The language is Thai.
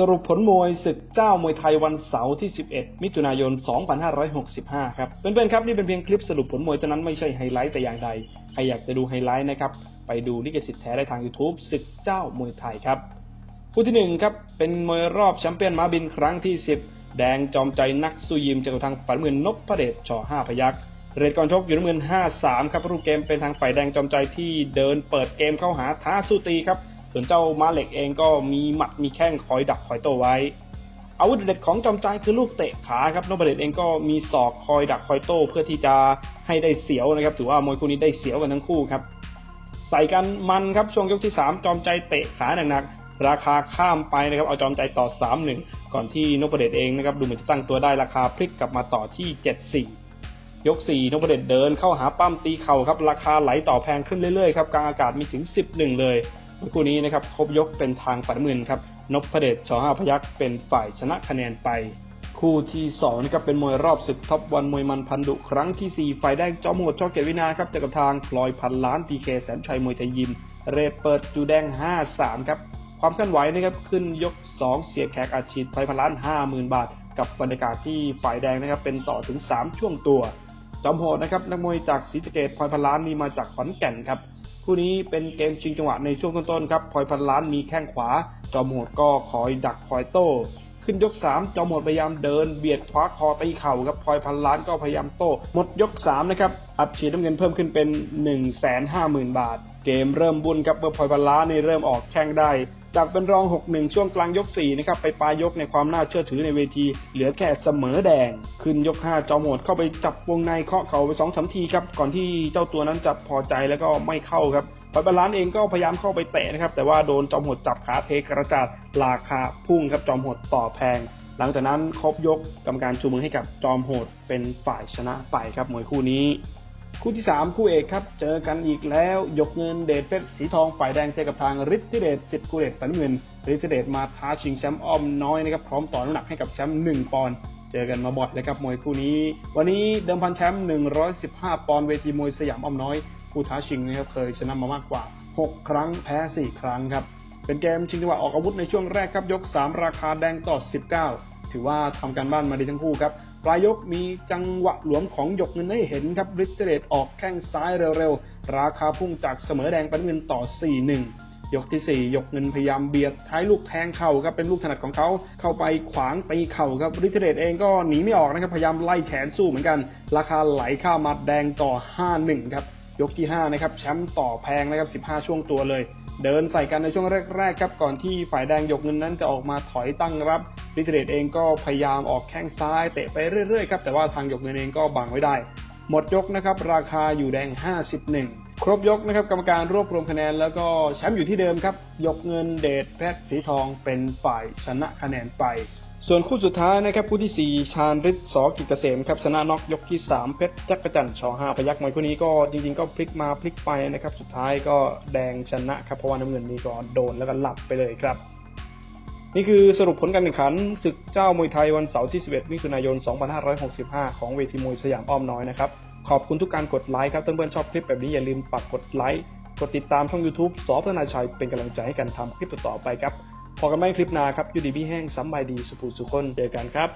สรุปผลมวยศึกเจ้ามวยไทยวันเสาร์ที่ 11 มิถุนายน 2565 ครับ เพื่อนๆ ครับ นี่เป็นเพียงคลิปสรุปผลมวยเท่านั้นไม่ใช่ไฮไลท์แต่อย่างใด ใครอยากจะดูไฮไลท์นะครับ ไปดูลิขสิทธิ์แท้ได้ทาง YouTube ศึกเจ้ามวยไทยครับคู่ที่หนึ่งครับ เป็นมวยรอบแชมเปี้ยนม้าบินครั้งที่ 10 แดงจอมใจนักสู้ยิมจากทางฝ่ายน้ำเงินนพพระเดชช5พยักษ์เรทก่อนชกอยู่น้ำเงิน 5-3 ครับรูปเกมเป็นทางฝ่ายแดงจอมใจที่เดินเปิดเกมเข้าหาท้าสู้ตีครับ ส่วนเจ้าม้าเหล็กเองก็มีหมัดมีแข้งคอยดักคอยโตไว้ อาวุธเด็ดของจอมใจคือลูกเตะขาครับนพเดชเองก็มีศอกคอยดักคอยโต้เพื่อที่จะให้ได้เสียวนะครับถือว่ามวยคู่นี้ได้เสียวกันทั้งคู่ครับใส่กันมันครับช่วงยกที่ 3 จอมใจเตะขาหนักๆราคาข้ามไปนะครับเอาจอมใจต่อ 3-1 ก่อนที่นพเดชเองนะครับดูเหมือนจะตั้งตัวได้ราคาพลิกกลับมาต่อที่ 7-4 ยก 4นพเดชเดินเข้าหาปั้มตีเข่าครับราคาไหลต่อแพงขึ้นเรื่อยๆครับกลางอากาศมีถึง 11 เลย เมื่อคู่นี้นะครับครบยกเป็นทางฝ่ายน้ำเงินครับนพเดชชห้าพยักษ์เป็นฝ่ายชนะคะแนนไป คู่ที่2นะครับเป็นมวยรอบศึกท็อปวันมวยมันพันดุครั้งทีสี่4 ฝ่ายแดงจอมโหดชอเกตวินาครับเจอกับทางพลอยพันล้านพีเคแสนชัยมวยไทยยิมเรเปิดจูแดง 5-3 ครับความเคลื่อนไหวนะครับขึ้นยก 2 เสียแขกอาชีพพลอยพันล้าน 50,000 บาท กับบรรยากาศที่ฝ่ายแดงนะครับเป็นต่อถึง 3 ช่วงตัว จอมโหดนะครับนักมวยจากศรีสะเกดพลอยพันล้านมีมาจากขอนแก่นครับคู่นี้เป็นเกมชิงจังหวะในช่วงต้นๆครับพลอยพันล้านมีแข้งขวา จอมโหดก็คอยดักคอยโต้ ขึ้นยก 3 จอมโหดพยายามเดินเบียดคว้าคอตีเข่าครับพลอยพันล้านก็พยายามโต้หมดยก3นะครับอัดฉีดน้ำเงินเพิ่มขึ้นเป็น 150,000 บาท เกมเริ่มบุญครับเมื่อพลอยพันล้านนี่เริ่มออกแข้งได้ จากเป็นรอง 6-1 ช่วงกลางยก 4 นะครับ ไปปลายยกในความน่าเชื่อถือในเวที เหลือแค่เสมอแดง ขึ้นยก 5 จอมโหดเข้าไปจับวงในเคาะเขาไป2อสทีครับ ก่อนที่เจ้าตัวนั้นจะพอใจแล้วก็ไม่เข้าครับพอยพันล้านเองก็พยายามเข้าไปเตะนะครับ แต่ว่าโดนจอมโหดจับขาเทกระจาดราคาพุ่งครับจอมโหดต่อแพง หลังจากนั้นครบยกกรรมการชูมือให้กับจอมโหดเป็นฝ่ายชนะไปครับมวยคู่นี้ คู่ที่ 3 คู่เอกครับ เจอกันอีกแล้ว ยกเงินเดชเพชรสีทองฝ่ายแดงเจอกับทางฤทธิเดชสิทธิ์กูเดชฝันเงินฤทธิเดชมาท้าชิงแชมป์อ้อมน้อยนะครับพร้อมต่อน้ำหนักให้กับแชมป์1ปอนด์เจอกันมาบอดเลยครับมวยคู่นี้ วันนี้เดิมพันแชมป์115 ปอนด์เวทีมวยสยามอ้อมน้อยผู้ท้าชิงนะครับเคยชนะมามากกว่า 6 ครั้งแพ้ 4 ครั้งครับเป็นเกมชิงจังหวะออกอาวุธในช่วงแรกครับยก 3 ราคาแดงต่อ 19 ถือว่าทำการบ้านมาดีทั้งคู่ครับปลายยกมีจังหวะหลวมของหยกเงินให้เห็นครับริเตเดตออกแข้งซ้ายเร็วๆ ราคาพุ่งจากเสมอแดงเป็นเงินต่อ 4-1 ยกทีสี่ 4 ยกเงินพยายามเบียดท้ายลูกแทงเข่าครับเป็นลูกถนัดของเขาเข้าไปขวางตีเข่าครับริสเดตเองก็หนีไม่ออกนะครับพยายามไล่แขนสู้เหมือนกัน ราคาไหลข้ามมาแดงต่อ 5-1 ครับยกที่ 5 นะครับแชมป์ต่อแพงนะครับ 15 ช่วงตัวเลย เดินใส่กันในช่วงแรก ๆ ครับ ก่อนที่ฝ่ายแดงยกเงินนั้นจะออกมาถอยตั้งรับ ลิเทเดตเองก็พยายามออกแข้งซ้ายเตะไปเรื่อยๆครับแต่ว่าทางยกเงินเองก็บังไว้ได้ หมดยกนะครับราคาอยู่แดง 51 ครบยกนะครับกรรมการรวบรวมคะแนน แล้วก็แชมป์อยู่ที่เดิมครับยกเงินเดชเพชรสีทองเป็นฝ่ายชนะคะแนนไปส่วนคู่สุดท้ายนะครับคู่ที่ 4 ชาญฤทธิ์สอกิจเกษมครับชนะน็อกยกที่ 3 เพชรจักรจันทร์ชอห้าพยักมวยคู่นี้ก็จริงๆก็พลิกมาพลิกไปนะครับ สุดท้ายก็แดงชนะครับเพราะว่าน้ำเงินนี่ก็โดนแล้วก็หลับไปเลยครับ นี่คือสรุปผลการแข่งขันศึกเจ้ามวยไทยวันเสาร์ที่ 11 มิถุนายน 2565 ของเวทีมวยสยามอ้อมน้อยนะครับ ขอบคุณทุกการกดไลค์ครับถ้าเพื่อนๆชอบคลิปแบบนี้อย่าลืมปักกดไลค์ กดติดตามช่อง YouTube สอพนาชัยเป็นกำลังใจให้กันทำคลิปต่อๆไปครับพอกันไม่คลิปหน้าครับยูดีพี่แห้งซ้ำบายดีสุภูสุคนเจอกันครับ